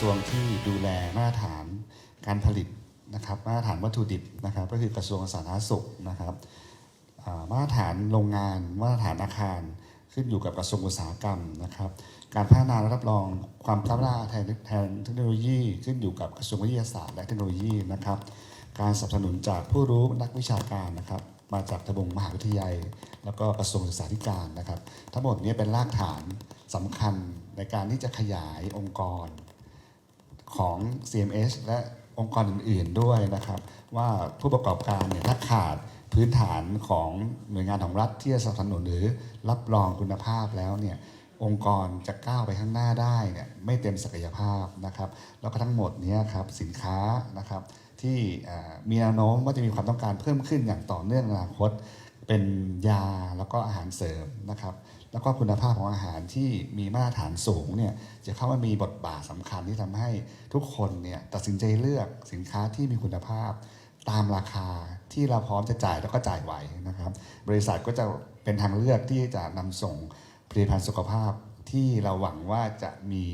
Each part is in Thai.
ทรวงที่ดูแลมาตรฐานการผลิตนะครับมาตรฐานวัตถุดิบนะครับ ก็คือกระทรวงสาธารณสุขนะครับมาตรฐานโรงงานมาตรฐานอาคาร ขึ้นอยู่กับกระทรวงอุตสาหกรรมนะครับ การพัฒนาและรับรองความก้าวหน้าแทนเทคโนโลยีขึ้นอยู่กับกระทรวงวิทยาศาสตร์และเทคโนโลยีนะครับ การสนับสนุนจากผู้รู้นักวิชาการนะครับ มาจากทบวงมหาวิทยาลัย แล้วก็กระทรวงศึกษาธิการนะครับ ทั้งหมดนี้เป็นรากฐานสำคัญในการที่จะขยายองค์กร ของ CMS และองค์กรอื่น ๆด้วยนะครับ ว่าผู้ประกอบการเนี่ยถ้าขาดพื้นฐานของหน่วยงานของรัฐที่จะสนับสนุนหรือรับรองคุณภาพแล้วเนี่ยองค์กรจะก้าวไปข้างหน้าได้เนี่ยไม่เต็มศักยภาพนะครับแล้วก็ทั้งหมดนี้ครับสินค้านะครับที่มีแนวโน้มว่าจะมีความต้องการเพิ่มขึ้นอย่างต่อเนื่องในอนาคต เป็นยาแล้วก็อาหารเสริมนะครับ แล้วก็คุณภาพของอาหารที่มีมาตรฐานสูงเนี่ยจะเข้ามามีบทบาทสำคัญที่ทำให้ทุกคนเนี่ยตัดสินใจเลือกสินค้าที่มีคุณภาพตามราคาที่เราพร้อมจะจ่ายแล้วก็จ่ายไหวนะครับ บริษัทก็จะเป็นทางเลือกที่จะนำส่งผลิตภัณฑ์สุขภาพที่เราหวังว่าจะมี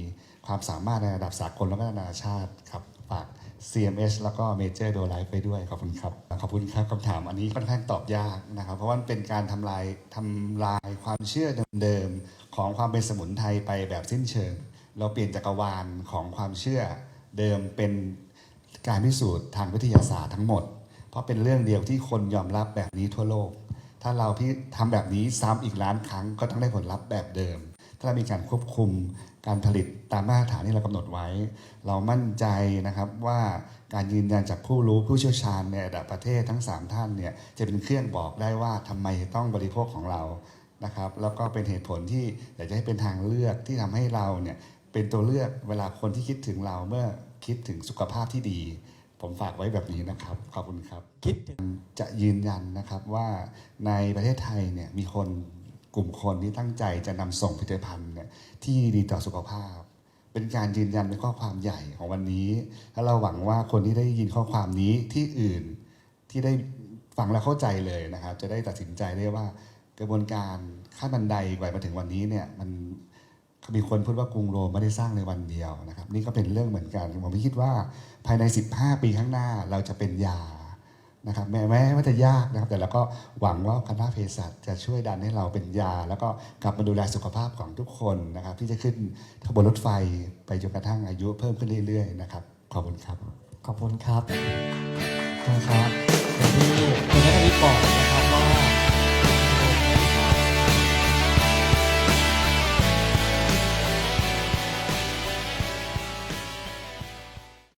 ความสามารถในระดับสากลแล้วก็นานาชาติครับฝาก CMS แล้วก็ Major Do Life ไปด้วยขอบคุณครับ ขอบคุณครับคำถามอันนี้ค่อนข้างตอบยากนะครับ เพราะว่าเป็นการทำลายทำลายความเชื่อเดิมๆของความเป็นสมุนไพรไปแบบสิ้นเชิง เราเปลี่ยนจักรวาลของความเชื่อเดิมเป็นการพิสูจน์ทางวิทยาศาสตร์ทั้งหมด เพราะเป็นเรื่องเดียวที่คนยอมรับแบบนี้ทั่วโลก ถ้าเราพี่ทำแบบนี้ซ้ำอีกล้านครั้งก็ต้องได้ผลลัพธ์แบบเดิม ถ้าเรามีการควบคุมการผลิตตามมาตรฐานที่เรากำหนดไว้ เรามั่นใจนะครับว่าการยืนยันจากผู้รู้ผู้เชี่ยวชาญในระดับประเทศทั้ง 3 ท่านเนี่ยจะเป็นเครื่องบอกได้ว่าทำไมต้องบริโภคของเรานะครับ แล้วก็เป็นเหตุผลที่อยากจะให้เป็นทางเลือกที่ทำให้เราเนี่ยเป็นตัวเลือกเวลาคนที่คิดถึงเราเมื่อคิดถึงสุขภาพที่ดี ผมฝากไว้แบบนี้นะครับ ขอบคุณครับ คิดถึงจะยืนยันนะครับว่าในประเทศไทยเนี่ยมีคน กลุ่มคนที่ตั้งใจจะนำส่งผลิตภัณฑ์เนี่ยที่ดีต่อสุขภาพ เป็นการยืนยันเป็นข้อความใหญ่ของวันนี้ และเราหวังว่าคนที่ได้ยินข้อความนี้ที่อื่นที่ได้ฟังแล้วเข้าใจเลยนะครับ จะได้ตัดสินใจได้ว่ากระบวนการขั้นบันไดกว่ามาถึงวันนี้เนี่ยมันมีคนพูดว่ากรุงโรมไม่ได้สร้างในวันเดียวนะครับ นี่ก็เป็นเรื่องเหมือนกัน ผมคิดว่าภายใน 15 ปีข้างหน้าเราจะเป็นยา นะครับแม้แม้ว่าจะยากนะครับ แต่เราก็หวังว่าคณะเภสัชจะช่วยดันให้เราเป็นยา แล้วก็กลับมาดูแลสุขภาพของทุกคนนะครับ ที่จะขึ้นขบวนรถไฟไปจนกระทั่งอายุเพิ่มขึ้นเรื่อยๆนะครับขอบคุณครับ ขอบคุณครับนะครับคุณครับ